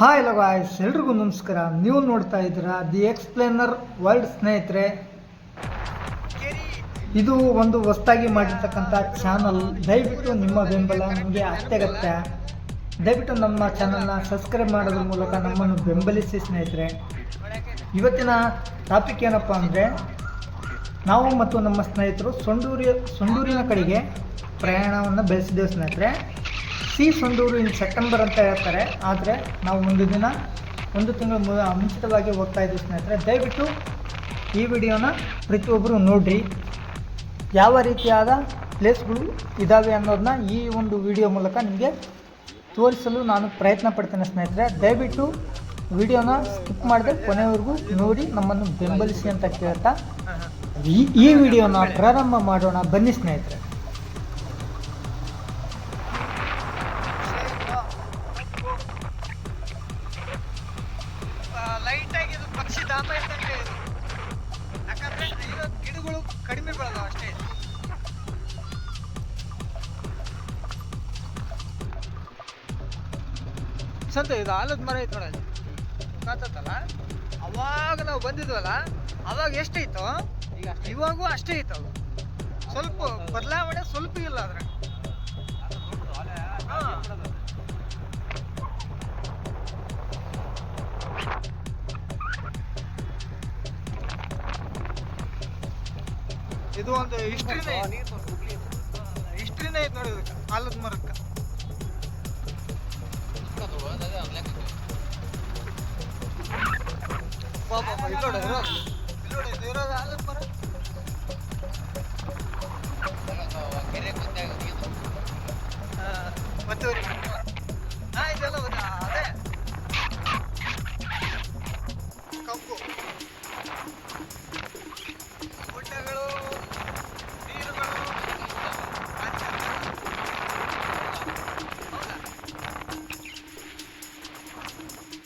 Hi ಎಲ್ಲ guys ಎಲ್ರಿಗೂ ನಮಸ್ಕಾರ. ನೀವು ನೋಡ್ತಾ ಇದ್ದೀರಾ ದಿ ಎಕ್ಸ್ಪ್ಲೇನರ್ ವರ್ಲ್ಡ್ ಸ್ನೇಹಿತರೆ. ಇದು ಒಂದು ಹೊಸದಾಗಿ ಮಾಡಿರ್ತಕ್ಕಂಥ ಚಾನಲ್ ದಯವಿಟ್ಟು ನಿಮ್ಮ ಬೆಂಬಲ ನಮಗೆ ಅತ್ಯಗತ್ಯ ದಯವಿಟ್ಟು ನಮ್ಮ ಚಾನಲ್ನ ಸಬ್ಸ್ಕ್ರೈಬ್ ಮಾಡೋದ್ರ ಮೂಲಕ ನಮ್ಮನ್ನು ಬೆಂಬಲಿಸಿ ಸ್ನೇಹಿತರೆ. ಇವತ್ತಿನ ಟಾಪಿಕ್ ಏನಪ್ಪ ಅಂದರೆ, ನಾವು ಮತ್ತು ನಮ್ಮ ಸ್ನೇಹಿತರು ಸೊಂಡೂರಿ, ಸೊಂಡೂರಿನ ಕಡೆಗೆ ಪ್ರಯಾಣವನ್ನು ಬೆಳೆಸಿದ್ದೇವೆ ಸ್ನೇಹಿತರೆ. ಸಿ ಸೊಂಡೂರು ಇನ್ ಸೆಪ್ಟೆಂಬರ್ ಅಂತ ಹೇಳ್ತಾರೆ. ಆದರೆ ನಾವು ಒಂದು ದಿನ, ಒಂದು ತಿಂಗಳು ಮು, ಮುಂಚಿತವಾಗಿ ಹೋಗ್ತಾ ಇದ್ದೀವಿ ಸ್ನೇಹಿತರೆ. ದಯವಿಟ್ಟು ಈ ವಿಡಿಯೋನ ಪ್ರತಿಯೊಬ್ಬರು ನೋಡಿರಿ. ಯಾವ ರೀತಿಯಾದ ಪ್ಲೇಸ್ಗಳು ಇದ್ದಾವೆ ಅನ್ನೋದನ್ನ ಈ ಒಂದು ವಿಡಿಯೋ ಮೂಲಕ ನಿಮಗೆ ತೋರಿಸಲು ನಾನು ಪ್ರಯತ್ನ ಪಡ್ತೇನೆ ಸ್ನೇಹಿತರೆ. ದಯವಿಟ್ಟು ವಿಡಿಯೋನ ಸ್ಕಿಪ್ ಮಾಡದೆ ಕೊನೆವರೆಗೂ ನೋಡಿ, ನಮ್ಮನ್ನು ಬೆಂಬಲಿಸಿ ಅಂತ ಕೇಳ್ತಾ ಈ ಈ ವಿಡಿಯೋನ ಪ್ರಾರಂಭ ಮಾಡೋಣ. ಬನ್ನಿ ಸ್ನೇಹಿತರೆ. ಧಾಮ ಇದ್ದಂಗೆ ಇದು. ಯಾಕಂದ್ರೆ ಇದು ಗಿಡಗಳು ಕಡಿಮೆ ಬೆಳೆದಾವ ಅಷ್ಟೇ. ಸಂತ ಇದು ಆಲದ ಮರ ಐತೆ ನೋಡಿ ಕಾತತ್ತಲ್ಲ? ಅವಾಗ ನಾವು ಬಂದಿದ್ವಲ್ಲ ಅವಾಗ ಎಷ್ಟೈತೋ ಈಗ ಇವಾಗೂ ಅಷ್ಟೇ ಇತ್ತು. ಅದು ಸ್ವಲ್ಪ ಬದಲಾವಣೆ ಸ್ವಲ್ಪ ಇಲ್ಲ ಅದ್ರಾಗ ಇದು ಒಂದು ಹಿಸ್ಟ್ರಿನೇ ಹಿಸ್ಟ್ರಿನೇ ಐತೆ ನೋಡಿ ಆಲದ ಮರಕ್ಕೆ. ಇದೆಲ್ಲ ಅದೇ. ಕಬ್ಬು.